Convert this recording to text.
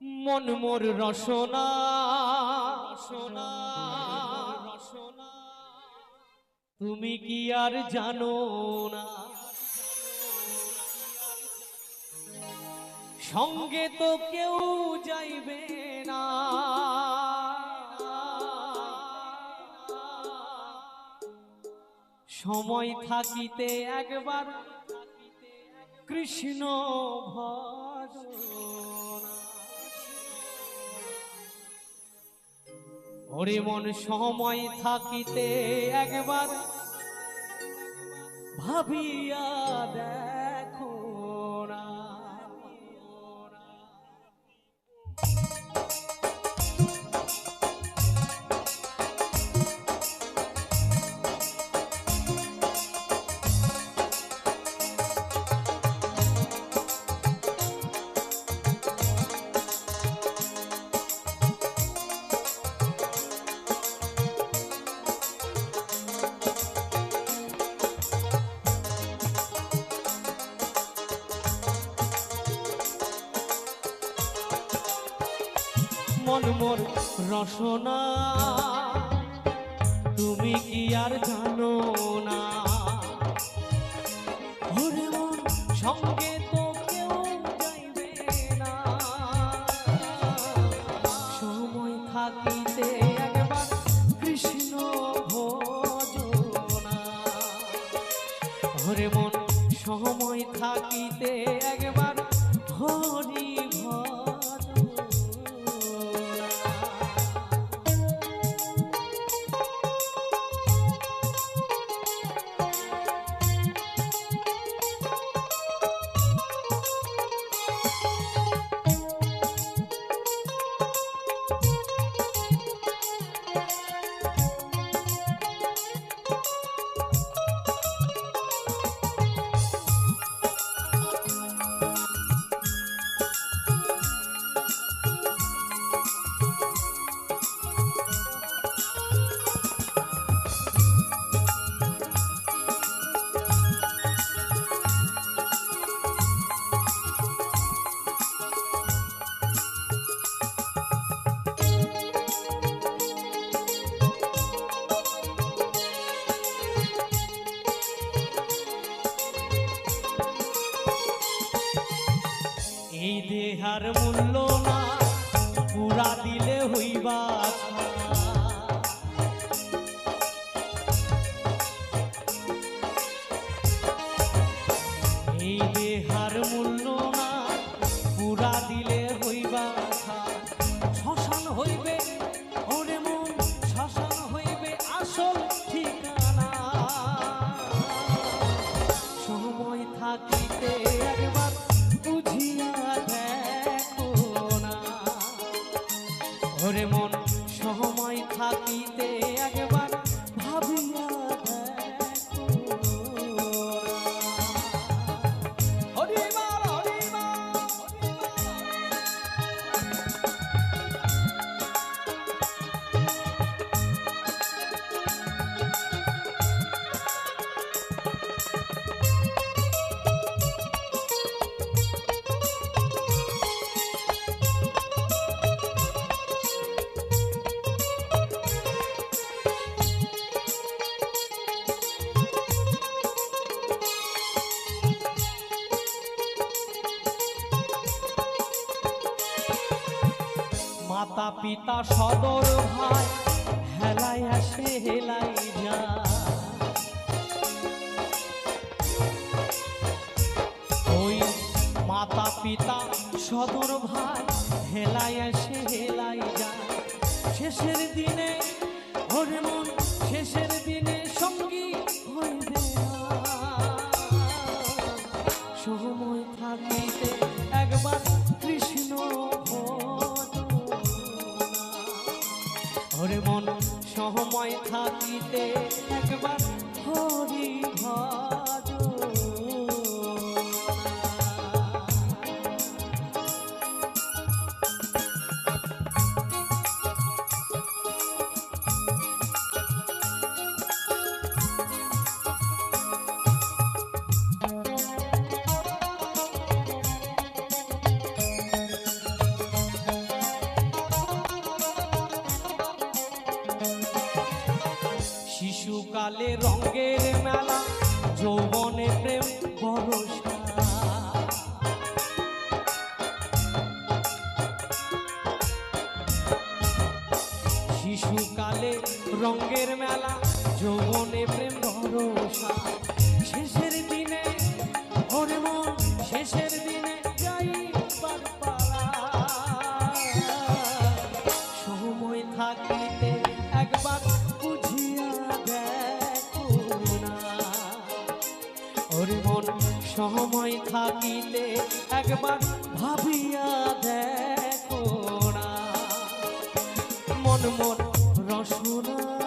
মন মোর রসনা রসনা রসনা। তুমি কি আর জানো না? সঙ্গে তো কেউ যাইবে না। সময় থাকিতে একবার কৃষ্ণ ভজনা। ওরে মন সময় থাকিতে একবার ভাবিয়া দেখো। মোর রসনা। তুমি কি আর জানো না? মন, সঙ্গে তো কেউ যাইবে না। সময় থাকিতে একবার কৃষ্ণ ভজনা। ওরে মন, সময় থাকিতে একবার হরি দেহার মূল্য না, পুরা দিলে হইবা। এই দেহার মূল্য না, পুরা দিলে হইবা শ্মশান হইবে, ওরে মন, শ্মশান হইবে আসল ঠিকানা সময় থাকিতে মাতা পিতা সদর ভাই হেলাই আসে হেলাই যা ওই মাতা পিতা সদর ভাই হেলাই আসে হেলাই যা শেষের দিনে ওরে মন, শেষের দিনে সঙ্গী হইবে সময় থাকিতে একবার কৃষ্ণ সময় থাকিতে একবার হরি ভজনা। শিশুকালে রঙের মেলা যৌবনে প্রেম ভরসা। শিশুকালে রঙের মেলা যৌবনে প্রেম ভরসা। শেষের থাকিতে একবার ভাবিয়া দেখো না। মন মন রসনা